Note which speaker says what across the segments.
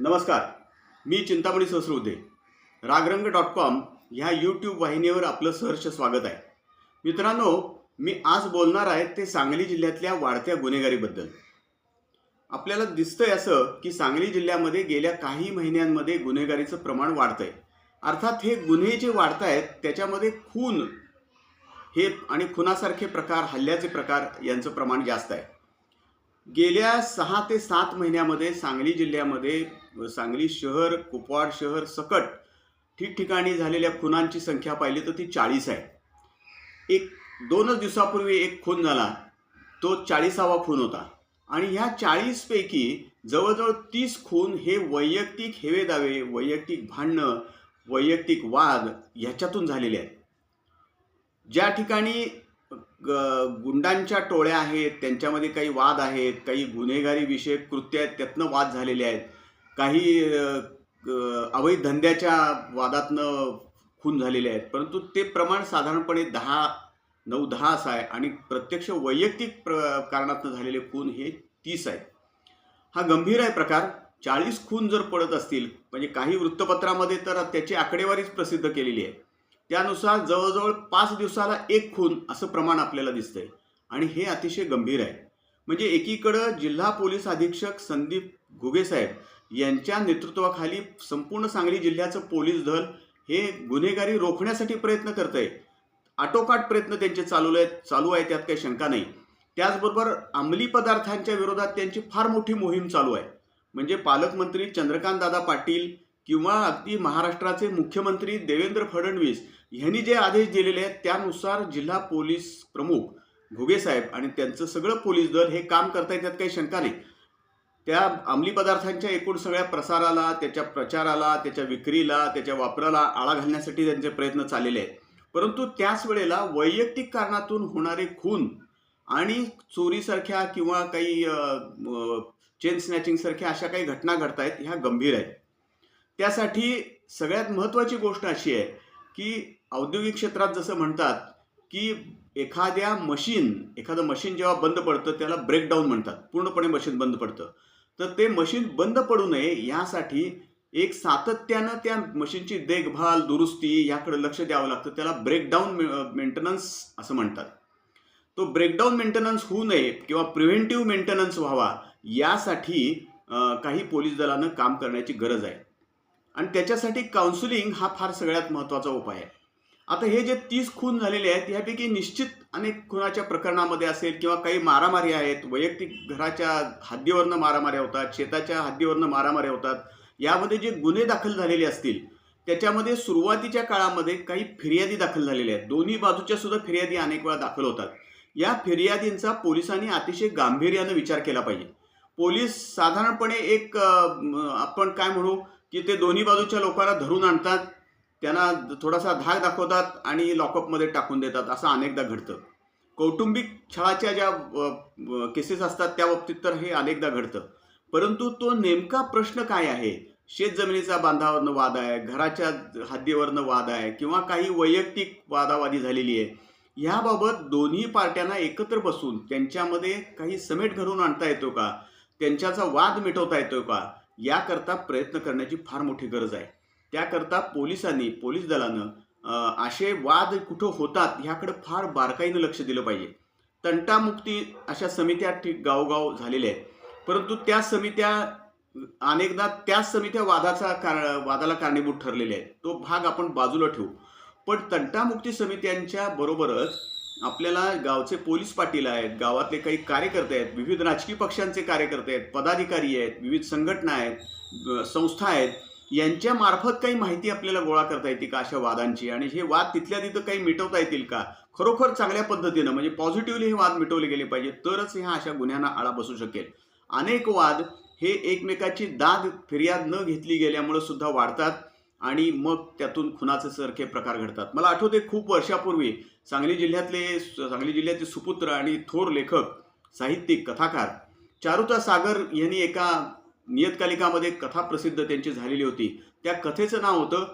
Speaker 1: नमस्कार मी चिंतामणी ससृदे रागरंग डॉट कॉम ह्या यूट्यूब वाहिनीवर आपलं सहर्ष स्वागत आहे. मित्रांनो मी आज बोलणार आहे ते सांगली जिल्ह्यातल्या वाढत्या गुन्हेगारीबद्दल. आपल्याला दिसतंय असं की सांगली जिल्ह्यामध्ये गेल्या काही महिन्यांमध्ये गुन्हेगारीचं प्रमाण वाढतंय. अर्थात हे गुन्हे जे वाढत आहेत त्याच्यामध्ये खून हे आणि खुनासारखे प्रकार हल्ल्याचे प्रकार यांचं प्रमाण जास्त आहे. गेल्या सहा ते सात महिन्यामध्ये सांगली जिल्ह्यामध्ये सांगली शहर कुपवाड शहर सकट ठिकठिकाणी झालेल्या खुनांची संख्या पाहिली तर ती चाळीस आहे. एक दोनच दिवसापूर्वी एक खून झाला. तो चाळीसावा खून होता. आणि ह्या चाळीसपैकी जवळजवळ तीस खून हे वैयक्तिक हेवेदावे वैयक्तिक भांडणं वैयक्तिक वाद ह्याच्यातून झालेले आहेत. ज्या ठिकाणी गुंडांच्या टोळ्या आहेत त्यांच्यामध्ये काही वाद आहेत काही गुन्हेगारी विषयक कृत्य आहेत त्यातनं वाद झालेले आहेत. काही अवैध धंद्याच्या वादातनं खून झालेले आहेत. परंतु ते प्रमाण साधारणपणे दहा नऊ दहा असं आहे आणि प्रत्यक्ष वैयक्तिक प्र कारणातनं झालेले खून हे तीस आहेत. हा गंभीर आहे प्रकार. चाळीस खून जर पडत असतील म्हणजे काही वृत्तपत्रामध्ये तर त्याची आकडेवारीच प्रसिद्ध केलेली आहे. त्यानुसार जवळजवळ पाच दिवसाला एक खून असं प्रमाण आपल्याला दिसतंय. आणि हे अतिशय गंभीर आहे. म्हणजे एकीकडं जिल्हा पोलीस अधीक्षक संदीप घुगेसाहेब यांच्या नेतृत्वाखाली संपूर्ण सांगली जिल्ह्याचं पोलीस दल हे गुन्हेगारी रोखण्यासाठी प्रयत्न करत आहे आटोकाट प्रयत्न त्यांचे चालू आहेत चालू आहे त्यात काही शंका नाही. त्याचबरोबर अंमली पदार्थांच्या विरोधात त्यांची फार मोठी मोहीम चालू आहे. म्हणजे पालकमंत्री चंद्रकांतदादा पाटील किंवा अगदी महाराष्ट्राचे मुख्यमंत्री देवेंद्र फडणवीस यांनी जे आदेश दिलेले आहेत त्यानुसार जिल्हा पोलीस प्रमुख घुगेसाहेब आणि त्यांचं सगळं पोलीस दल हे काम करतायत त्यात काही शंका नाही. त्या अंमली पदार्थांच्या एकूण सगळ्या प्रसाराला त्याच्या प्रचाराला त्याच्या विक्रीला त्याच्या वापराला आळा घालण्यासाठी त्यांचे प्रयत्न चाललेले आहेत. परंतु त्याच वेळेला वैयक्तिक कारणातून होणारे खून आणि चोरीसारख्या किंवा काही चेन स्नॅचिंगसारख्या अशा काही घटना घडत आहेत ह्या गंभीर आहेत. त्यासाठी सगळ्यात महत्त्वाची गोष्ट अशी आहे की औद्योगिक क्षेत्रात जसं म्हणतात की एखाद्या मशीन एखादं मशीन जेव्हा बंद पडतं त्याला ब्रेकडाऊन म्हणतात. पूर्णपणे मशीन बंद पडतं. तर ते मशीन बंद पडू नये यासाठी एक सातत्यानं त्या मशीनची देखभाल दुरुस्ती याकडे लक्ष द्यावं लागतं. त्याला ब्रेकडाऊन मेंटेनन्स असं म्हणतात. तो ब्रेकडाऊन मेंटेनन्स होऊ नये किंवा प्रिव्हेंटिव्ह मेंटेनन्स व्हावा यासाठी काही पोलीस दलानं काम करण्याची गरज आहे. आणि त्याच्यासाठी काउन्सिलिंग हा फार सगळ्यात महत्त्वाचा उपाय आहे. आता हे जे तीस खून झालेले आहेत यापैकी निश्चित अनेक खुनाच्या प्रकरणामध्ये असेल किंवा काही मारामारी आहेत वैयक्तिक घराच्या हद्दीवरनं मारामाऱ्या होतात शेताच्या हद्दीवरनं मारामाऱ्या होतात यामध्ये जे गुन्हे दाखल झालेले असतील त्याच्यामध्ये सुरुवातीच्या काळामध्ये काही फिर्यादी दाखल झालेल्या आहेत. दोन्ही बाजूच्या सुद्धा फिर्यादी अनेक वेळा दाखल होतात. या फिर्यादींचा पोलिसांनी अतिशय गांभीर्यानं विचार केला पाहिजे. पोलीस साधारणपणे एक आपण काय म्हणू की ते दोन्ही बाजूच्या लोकांना धरून आणतात त्यांना थोडासा धाक दाखवतात आणि लॉकअपमध्ये टाकून देतात असं अनेकदा घडतं. कौटुंबिक छळाच्या ज्या केसेस असतात त्या बाबतीत तर हे अनेकदा घडतं. परंतु तो नेमका प्रश्न काय आहे? शेतजमिनीचा बांधावरनं वाद आहे घराच्या हद्दीवरनं वाद आहे किंवा काही वैयक्तिक वादावादी झालेली आहे ह्याबाबत दोन्ही पार्ट्यांना एकत्र बसून त्यांच्यामध्ये काही समेट घडवून आणता येतो का? त्यांच्याचा वाद मिटवता येतो का? याकरता प्रयत्न करण्याची फार मोठी गरज आहे. त्याकरता पोलिसांनी पोलीस दलानं असे वाद कुठं होतात ह्याकडे फार बारकाईनं लक्ष दिलं पाहिजे. तंटामुक्ती अशा समित्या ठीक गावोगाव झालेल्या आहेत. परंतु त्या समित्या अनेकदा त्याच समित्या वादाचा कार वादाला कारणीभूत ठरलेल्या आहेत. तो भाग आपण बाजूला ठेवू. पण तंटामुक्ती समित्यांच्या बरोबरच आपल्याला गावचे पोलीस पाटील आहेत गावातले काही कार्यकर्ते आहेत विविध राजकीय पक्षांचे कार्यकर्ते आहेत पदाधिकारी आहेत विविध संघटना आहेत संस्था आहेत. यांच्या मार्फत काही माहिती आपल्याला गोळा करता येते का अशा वादांची? आणि हे वाद तिथल्या तिथं काही मिटवता येतील का? खरोखर चांगल्या पद्धतीनं म्हणजे पॉझिटिव्हली हे वाद मिटवले गेले पाहिजे तरच ह्या अशा गुन्ह्यांना आळा बसू शकेल. अनेक वाद हे एकमेकाची दाद फिर्याद न घेतली गेल्यामुळे सुद्धा वाढतात आणि मग त्यातून खुनाचे सारखे प्रकार घडतात. मला आठवते खूप वर्षापूर्वी सांगली जिल्ह्यातले सांगली जिल्ह्याचे सुपुत्र आणि थोर लेखक साहित्यिक कथाकार चारुता सागर यांनी एका नियतकालिकामध्ये कथा प्रसिद्ध त्यांची झालेली होती. त्या कथेचं नाव होतं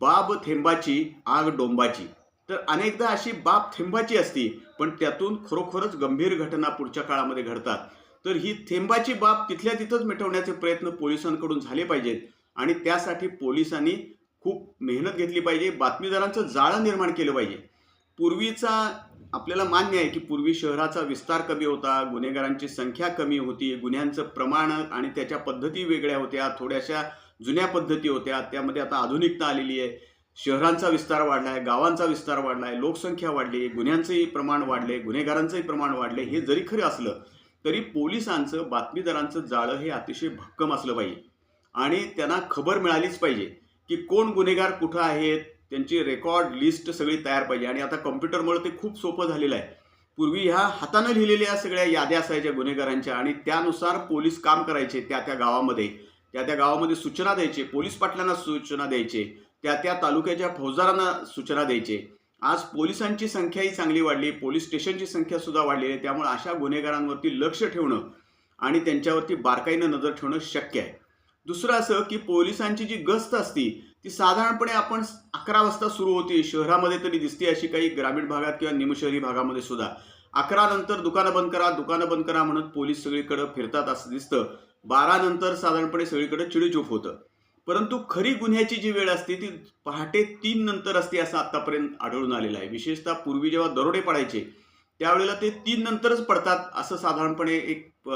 Speaker 1: बाब थेंबाची आग डोंबाची. तर अनेकदा अशी बाब थेंबाची असती पण त्यातून खरोखरच गंभीर घटना पुढच्या काळामध्ये घडतात. तर ही थेंबाची बाब तिथल्या तिथंच मिटवण्याचे प्रयत्न पोलिसांकडून झाले पाहिजेत आणि त्यासाठी पोलिसांनी खूप मेहनत घेतली पाहिजे बातमीदारांचं जाळं निर्माण केलं पाहिजे. पूर्वीचा आपल्याला मान्य आहे की पूर्वी शहराचा विस्तार कमी होता गुन्हेगारांची संख्या कमी होती गुन्ह्यांचं प्रमाण आणि त्याच्या पद्धती वेगळ्या होत्या थोड्याशा जुन्या पद्धती होत्या त्यामध्ये आता आधुनिकता आलेली आहे. शहरांचा विस्तार वाढला आहे गावांचा विस्तार वाढला आहे लोकसंख्या वाढली गुन्ह्यांचंही प्रमाण वाढले गुन्हेगारांचंही प्रमाण वाढले हे जरी खरं असलं तरी पोलिसांचं बातमीदारांचं जाळं हे अतिशय भक्कम असलं पाहिजे. आणि त्यांना खबर मिळालीच पाहिजे की कोण गुन्हेगार कुठं आहेत त्यांची रेकॉर्ड लिस्ट सगळी तयार पाहिजे. आणि आता कम्प्युटरमुळे ते खूप सोपं झालेलं आहे. पूर्वी ह्या हातानं लिहिलेल्या सगळ्या याद्या असायच्या गुन्हेगारांच्या आणि त्यानुसार पोलीस काम करायचे त्या त्या गावामध्ये. त्या त्या गावामध्ये सूचना द्यायचे. पोलीस पाटलांना सूचना द्यायचे. त्या त्या तालुक्याच्या फौजदारांना सूचना द्यायचे. आज पोलिसांची संख्याही चांगली वाढली. पोलीस स्टेशनची संख्या सुद्धा वाढलेली आहे. त्यामुळे अशा गुन्हेगारांवरती लक्ष ठेवणं आणि त्यांच्यावरती बारकाईनं नजर ठेवणं शक्य आहे. दुसरं असं की पोलिसांची जी गस्त असती ती साधारणपणे आपण अकरा वाजता सुरू होती. शहरामध्ये तरी दिसते अशी काही ग्रामीण भागात किंवा निमशहरी भागामध्ये सुद्धा. अकरा नंतर दुकानं बंद करा दुकानं बंद करा म्हणत पोलीस सगळीकडे फिरतात असं दिसतं. बारा नंतर साधारणपणे सगळीकडे चिडीचूप होतं. परंतु खरी गुन्ह्याची जी वेळ असते ती पहाटे तीन नंतर असते असं आतापर्यंत आढळून आलेलं आहे. विशेषतः पूर्वी जेव्हा दरोडे पडायचे त्यावेळेला ते तीन नंतरच पडतात असं साधारणपणे एक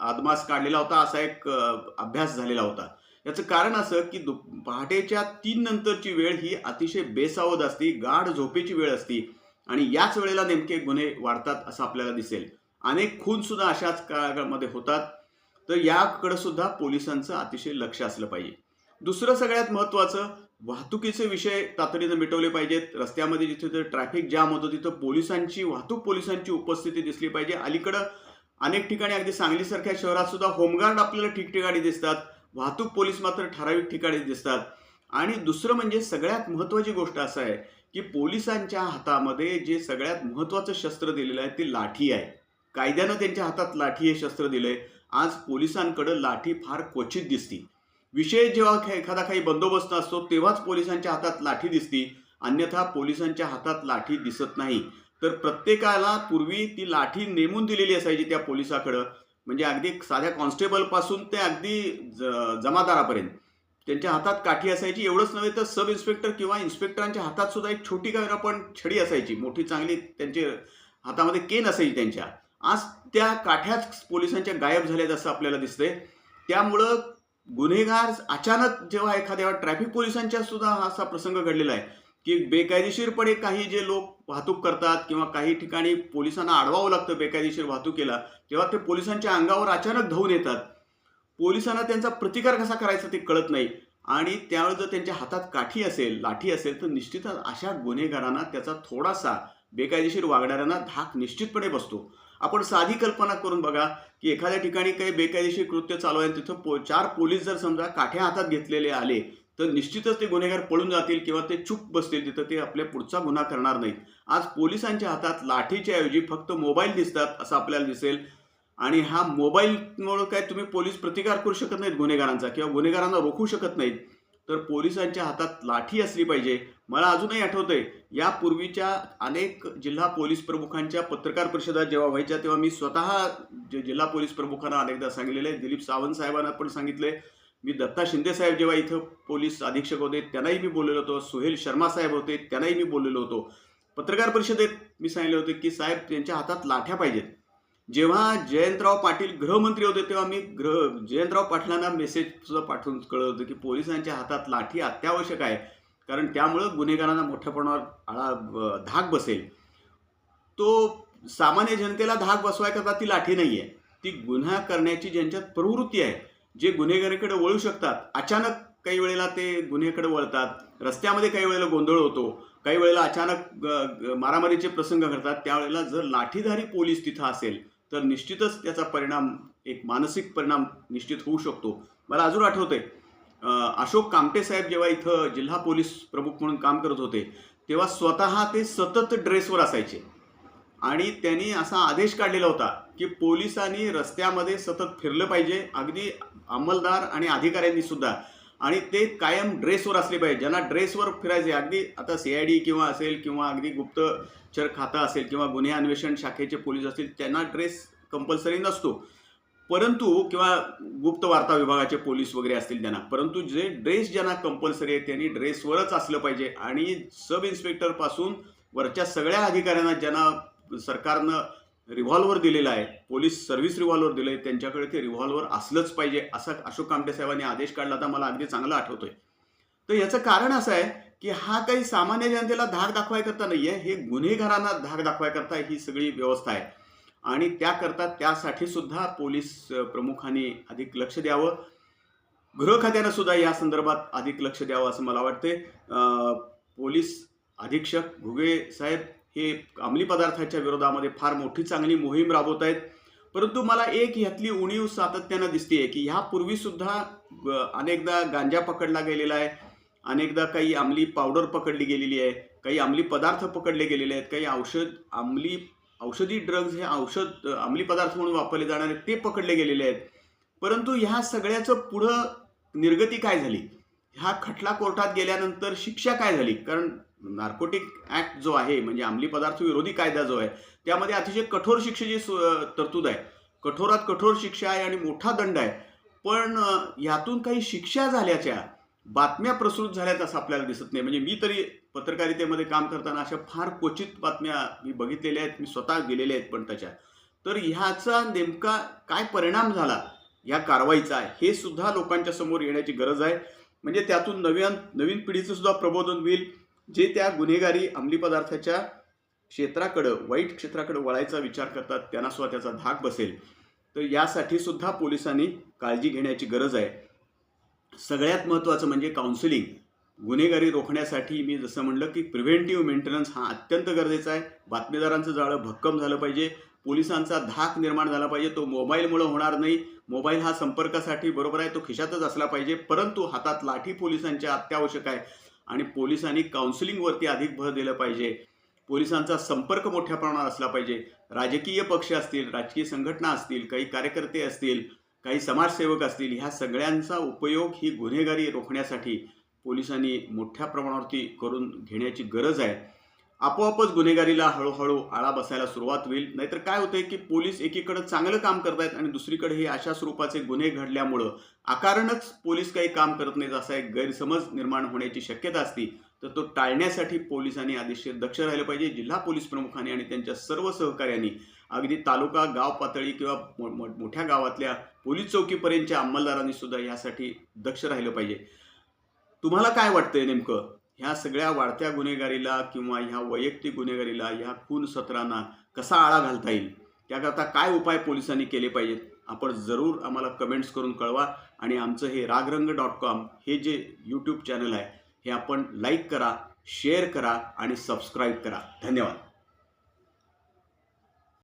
Speaker 1: आदमास काढलेला होता असा एक अभ्यास झालेला होता. याचं कारण असं की दु पहाटेच्या तीन नंतरची वेळ ही अतिशय बेसावध असती गाढ झोपेची वेळ असती. आणि याच वेळेला नेमके गुन्हे वाढतात असं आपल्याला दिसेल. अनेक खूनसुद्धा अशाच काळामध्ये होतात. तर याकडे सुद्धा पोलिसांचं अतिशय लक्ष असलं पाहिजे. दुसरं सगळ्यात महत्त्वाचं वाहतुकीचे विषय तातडीनं मिटवले पाहिजेत. रस्त्यामध्ये जिथे ट्रॅफिक जाम होतं तिथं पोलिसांची वाहतूक पोलिसांची उपस्थिती दिसली पाहिजे. अलीकडं अनेक ठिकाणी अगदी सांगलीसारख्या शहरात सुद्धा होमगार्ड आपल्याला ठिकठिकाणी दिसतात. वाहतूक पोलीस मात्र ठराविक ठिकाणी दिसतात. आणि दुसरं म्हणजे सगळ्यात महत्त्वाची गोष्ट असं आहे की पोलिसांच्या हातामध्ये जे सगळ्यात महत्त्वाचं शस्त्र दिलेलं आहे ते लाठी आहे. कायद्यानं त्यांच्या हातात लाठी हे शस्त्र दिलंय. आज पोलिसांकडं लाठी फार क्वचित दिसती. विशेष जेव्हा एखादा काही बंदोबस्त असतो तेव्हाच पोलिसांच्या हातात लाठी दिसती. अन्यथा पोलिसांच्या हातात लाठी दिसत नाही. तर प्रत्येकाला पूर्वी ती लाठी नेमून दिलेली असायची त्या पोलिसाकडं. म्हणजे अगदी साध्या कॉन्स्टेबलपासून ते अगदी ज- जमादारापर्यंत. त्यांच्या हातात काठी असायची एवढंच नव्हे तर सब इन्स्पेक्टर किंवा इन्स्पेक्टरांच्या हातात सुद्धा एक छोटी काय पण छडी असायची. मोठी चांगली त्यांचे हातामध्ये केन असायची त्यांच्या. आज त्या काठ्याच पोलिसांच्या गायब झाल्यात असं आपल्याला दिसतंय. त्यामुळं गुन्हेगार अचानक जेव्हा एखाद्या ट्रॅफिक पोलिसांच्या सुद्धा हा असा प्रसंग घडलेला आहे. की बेकायदेशीरपणे काही जे लोक वाहतूक करतात किंवा काही ठिकाणी पोलिसांना अडवावं लागतं बेकायदेशीर वाहतुकीला तेव्हा ते पोलिसांच्या अंगावर अचानक धावून येतात. पोलिसांना त्यांचा प्रतिकार कसा करायचा ते कळत नाही. आणि त्यावेळेस जर त्यांच्या हातात काठी असेल लाठी असेल तर निश्चितच अशा गुन्हेगारांना त्याचा थोडासा बेकायदेशीर वागणाऱ्यांना धाक निश्चितपणे बसतो. आपण साधी कल्पना करून बघा की एखाद्या ठिकाणी काही बेकायदेशीर कृत्य चालू आहे तिथं पो चार पोलीस जर समजा काठ्या हातात घेतलेले आले तर निश्चितच ते गुन्हेगार पळून जातील किंवा ते चूप बसतील तिथं ते आपल्या पुढचा गुन्हा करणार नाहीत. आज पोलिसांच्या हातात लाठीच्या ऐवजी फक्त मोबाईल दिसतात असं आपल्याला दिसेल. आणि हा मोबाईलमुळं काय तुम्ही पोलीस प्रतिकार करू शकत नाहीत गुन्हेगारांचा किंवा गुन्हेगारांना रोखू शकत नाहीत. तर पोलिसांच्या हातात लाठी असली पाहिजे. मला अजूनही आठवतंय यापूर्वीच्या अनेक जिल्हा पोलीस प्रमुखांच्या पत्रकार परिषदा जेव्हा व्हायच्या तेव्हा मी स्वतः जिल्हा पोलीस प्रमुखांना अनेकदा सांगितलेलं आहे. दिलीप सावंत साहेबांना पण सांगितलंय. मी दत्ता शिंदे साहेब जेव्हा इथं पोलीस अधीक्षक होते त्यांनाही मी बोललेलो होतो. सुहेल शर्मा साहेब होते त्यांनाही मी बोललेलो होतो. पत्रकार परिषदेत मी सांगितलं होतं की साहेब त्यांच्या हातात लाठ्या पाहिजेत. जेव्हा जयंतराव पाटील गृहमंत्री होते तेव्हा मी गृह जयंतराव पाटलांना मेसेज सुद्धा पाठवून कळलं होतं की पोलिसांच्या हातात लाठी अत्यावश्यक आहे. कारण त्यामुळं गुन्हेगारांना मोठ्या प्रमाणावर आळा धाक बसेल. तो सामान्य जनतेला धाक बसवायकरता ती लाठी नाही आहे ती गुन्हा करण्याची ज्यांच्यात प्रवृत्ती आहे जे गुन्हेगारीकडे वळू शकतात अचानक काही वेळेला ते गुन्ह्याकडे वळतात. रस्त्यामध्ये काही वेळेला गोंधळ होतो. काही वेळेला अचानक मारामारीचे प्रसंग घडतात. त्यावेळेला जर लाठीधारी पोलीस तिथं असेल तर निश्चितच त्याचा परिणाम एक मानसिक परिणाम निश्चित होऊ शकतो. मला अजून आठवतंय अशोक कामटे साहेब जेव्हा इथं जिल्हा पोलीस प्रमुख म्हणून काम करत होते तेव्हा स्वतः ते सतत ड्रेसवर असायचे. आणि त्यांनी असा आदेश काढलेला होता की पोलिसांनी रस्त्यामध्ये सतत फिरलं पाहिजे अगदी अंमलदार आणि अधिकाऱ्यांनी सुद्धा. आणि ते कायम ड्रेसवर असले पाहिजे. ज्यांना ड्रेसवर फिरायचे अगदी आता सी आय डी किंवा असेल किंवा अगदी गुप्तचर खातं असेल किंवा गुन्हे अन्वेषण शाखेचे पोलीस असतील त्यांना ड्रेस कंपल्सरी नसतो. परंतु किंवा गुप्त वार्ता विभागाचे पोलीस वगैरे असतील त्यांना परंतु जे ड्रेस ज्यांना कंपल्सरी आहे त्यांनी ड्रेसवरच असलं पाहिजे. आणि सब इन्स्पेक्टरपासून वरच्या सगळ्या अधिकाऱ्यांना ज्यांना सरकारनं रिव्हॉल्वर दिलेला आहे. पोलीस सर्व्हिस रिव्हॉल्वर दिलं आहे त्यांच्याकडे ते रिव्हॉल्वर असलंच पाहिजे असं अशोक कामटे साहेबांनी आदेश काढला तर मला अगदी चांगला आठवतोय. तर याचं कारण असं आहे की हा काही सामान्य जनतेला धाक दाखवाय करता नाही आहे हे गुन्हेगारांना धाक दाखवाय करता ही सगळी व्यवस्था आहे. आणि त्याकरता त्यासाठी सुद्धा पोलीस प्रमुखांनी अधिक लक्ष द्यावं. गृह खात्यानं सुद्धा या संदर्भात अधिक लक्ष द्यावं असं मला वाटते पोलीस अधीक्षक घुगे साहेब हे अंमली पदार्थाच्या विरोधामध्ये फार मोठी चांगली मोहीम राबवत आहेत. परंतु मला एक ह्यातली उणीव सातत्यानं दिसते की ह्यापूर्वीसुद्धा अनेकदा गांजा पकडला गेलेला आहे. अनेकदा काही अंमली पावडर पकडली गेलेली आहे. काही अंमली पदार्थ पकडले गेलेले आहेत. काही औषध अंमली औषधी ड्रग्ज हे औषध अंमली पदार्थ म्हणून वापरले जाणारे ते पकडले गेलेले आहेत. परंतु ह्या सगळ्याचं पुढं निर्गती काय झाली? ह्या खटला कोर्टात गेल्यानंतर शिक्षा काय झाली? कारण नार्कोटिक ॲक्ट जो आहे म्हणजे अंमली पदार्थ विरोधी कायदा जो आहे त्यामध्ये अतिशय कठोर शिक्षेची सु- तरतूद आहे. कठोरात कठोर शिक्षा आहे आणि मोठा दंड आहे. पण यातून काही शिक्षा झाल्याच्या बातम्या प्रसृत झाल्यात असं आपल्याला दिसत नाही. म्हणजे मी तरी पत्रकारितेमध्ये काम करताना अशा फार क्वचित बातम्या मी बघितलेल्या आहेत मी स्वतः गेलेल्या आहेत पण त्याच्या. तर ह्याचा नेमका काय परिणाम झाला या कारवाईचा हे सुद्धा लोकांच्या समोर येण्याची गरज आहे. म्हणजे त्यातून नव्या नवीन पिढीचं सुद्धा प्रबोधन होईल. जे त्या गुन्हेगारी अंमली पदार्थाच्या क्षेत्राकडं वाईट क्षेत्राकडं वळायचा विचार करतात त्यांना सुद्धा त्याचा धाक बसेल. तर यासाठी सुद्धा पोलिसांनी काळजी घेण्याची गरज आहे. सगळ्यात महत्त्वाचं म्हणजे काउन्सिलिंग गुन्हेगारी रोखण्यासाठी मी जसं म्हणलं की प्रिव्हेंटिव्ह मेंटेनन्स हा अत्यंत गरजेचा आहे. बातमीदारांचं जाळं भक्कम झालं पाहिजे. पोलिसांचा धाक निर्माण झाला पाहिजे. तो मोबाईलमुळं होणार नाही. मोबाईल हा संपर्कासाठी बरोबर आहे तो खिशातच असला पाहिजे. परंतु हातात लाठी पोलिसांच्या अत्यावश्यक आहे. आणि पोलिसांनी काउन्सिलिंगवरती अधिक भर दिलं पाहिजे. पोलिसांचा संपर्क मोठ्या प्रमाणात असला पाहिजे. राजकीय पक्ष असतील राजकीय संघटना असतील काही कार्यकर्ते असतील काही समाजसेवक असतील ह्या सगळ्यांचा उपयोग ही गुन्हेगारी रोखण्यासाठी पोलिसांनी मोठ्या प्रमाणावरती करून घेण्याची गरज आहे. आपोआपच गुन्हेगारीला हळूहळू आळा बसायला सुरुवात होईल. नाहीतर काय होतंय की पोलीस एकीकडे चांगलं काम करतायत आणि दुसरीकडे हे अशा स्वरूपाचे गुन्हे घडल्यामुळं आकारणच पोलीस काही काम करत नाहीत असा एक गैरसमज निर्माण होण्याची शक्यता असती. तर तो टाळण्यासाठी पोलिसांनी अतिशय दक्ष राहिलं पाहिजे. जिल्हा पोलीस प्रमुखांनी आणि त्यांच्या सर्व सहकार्यांनी अगदी तालुका गाव पातळी किंवा मोठ्या गावातल्या पोलीस चौकीपर्यंतच्या अंमलदारांनी सुद्धा यासाठी दक्ष राहिलं पाहिजे. तुम्हाला काय वाटतंय नेमकं? ह्या सगळ्या वाढत्या गुन्हेगारीला किंवा ह्या वैयक्तिक गुन्हेगारीला ह्या खून सत्रांना कसा आळा घालता येईल? त्याकरता काय उपाय पोलिसांनी केले पाहिजेत? आपण जरूर आम्हाला कमेंट्स करून कळवा आणि आमचं हे रागरंग डॉट कॉम हे जे यूट्यूब चॅनल आहे हे आपण लाईक करा शेअर करा आणि सबस्क्राईब करा. धन्यवाद.